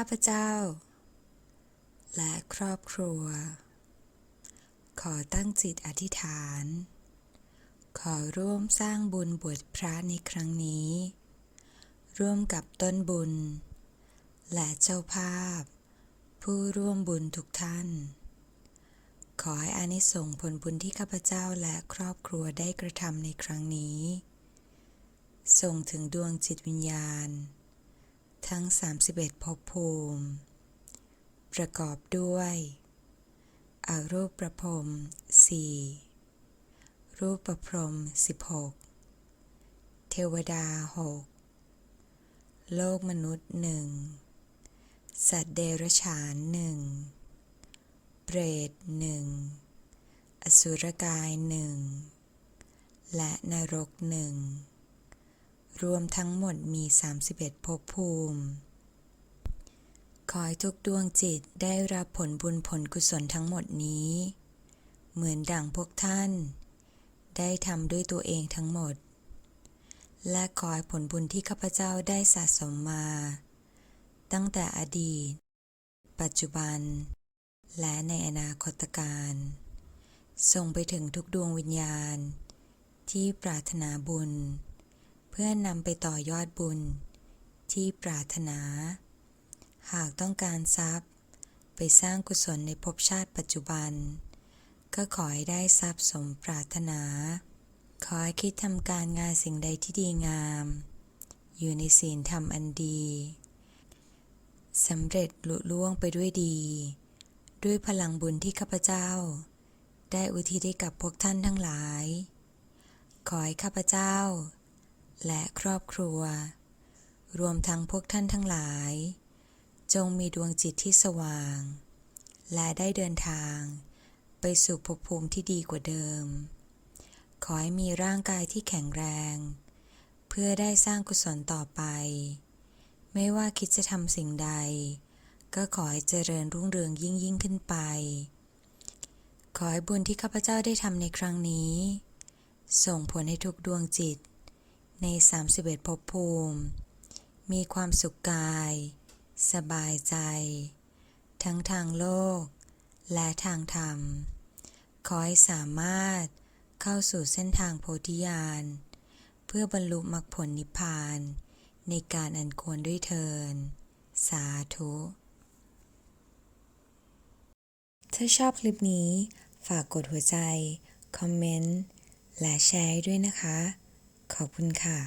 ข้าพเจ้า และครอบครัว ขอตั้งจิตอธิษฐาน ขอร่วมสร้างบุญบวชพระในครั้งนี้ ร่วมกับต้นบุญ และเจ้าภาพ ผู้ร่วมบุญทุกท่าน ขอให้อานิสงส์ผลบุญที่ข้าพเจ้าและครอบครัวได้กระทำในครั้งนี้ ส่งถึงดวงจิตวิญญาณ ทั้ง 31ภพภูมิ ประกอบด้วยอารูปประพรมสี่รูปประพรหม16เทวดาหกโลกมนุษย์หนึ่งสัตว์เดรัจฉานหนึ่งเปรตหนึ่งอสุรกายหนึ่งและนรกหนึ่ง รวมทั้งหมดมี 31ภพภูมิ ขอให้ทุกดวงจิตได้รับผลบุญผลกุศลทั้งหมดนี้ เหมือนดั่งพวกท่าน ได้ทำด้วยตัวเองทั้งหมด และขอให้ผลบุญที่ข้าพเจ้าได้สะสมมา ตั้งแต่อดีต ปัจจุบัน และในอนาคตการส่งไปถึงทุกดวงวิญญาณ ที่ปรารถนาบุญ พื่อนำไปต่อยอดบุญ ที่ปรารถนา หากต้องการทรัพย์ ไปสร้างกุศลในภพชาติปัจจุบัน ก็ขอให้ได้ทรัพย์สมปรารถนา ขอให้คิดทำการงานสิ่งใดที่ดีงาม อยู่ในศีลธรรมอันดีสำเร็จลุล่วงไปด้วยดี ด้วยพลังบุญที่ข้าพเจ้า ได้อุทิศให้กับพวกท่านทั้งหลาย ขอให้ข้าพเจ้า และครอบครัว รวมทั้งพวกท่านทั้งหลาย จงมีดวงจิตที่สว่าง และได้เดินทาง ไปสู่ภพภูมิที่ดีกว่าเดิม ขอให้มีร่างกายที่แข็งแรง เพื่อได้สร้างกุศลต่อไป ไม่ว่าคิดจะทำสิ่งใด ก็ขอให้เจริญรุ่งเรืองยิ่งยิ่งขึ้นไป ขอให้บุญที่ข้าพเจ้าได้ทำในครั้งนี้ส่งผลให้ทุกดวงจิต ใน 31ภพภูมิ มีความสุขกาย สบายใจ ทั้งทางโลก และทางธรรม ขอให้สามารถเข้าสู่เส้นทางโพธิญาณ เพื่อบรรลุมรรคผลนิพพาน ในการอันควรด้วยเทิน สาธุ ถ้าชอบคลิปนี้ ฝากกดหัวใจ คอมเมนต์ และแชร์ด้วยนะคะ ขอบคุณค่ะ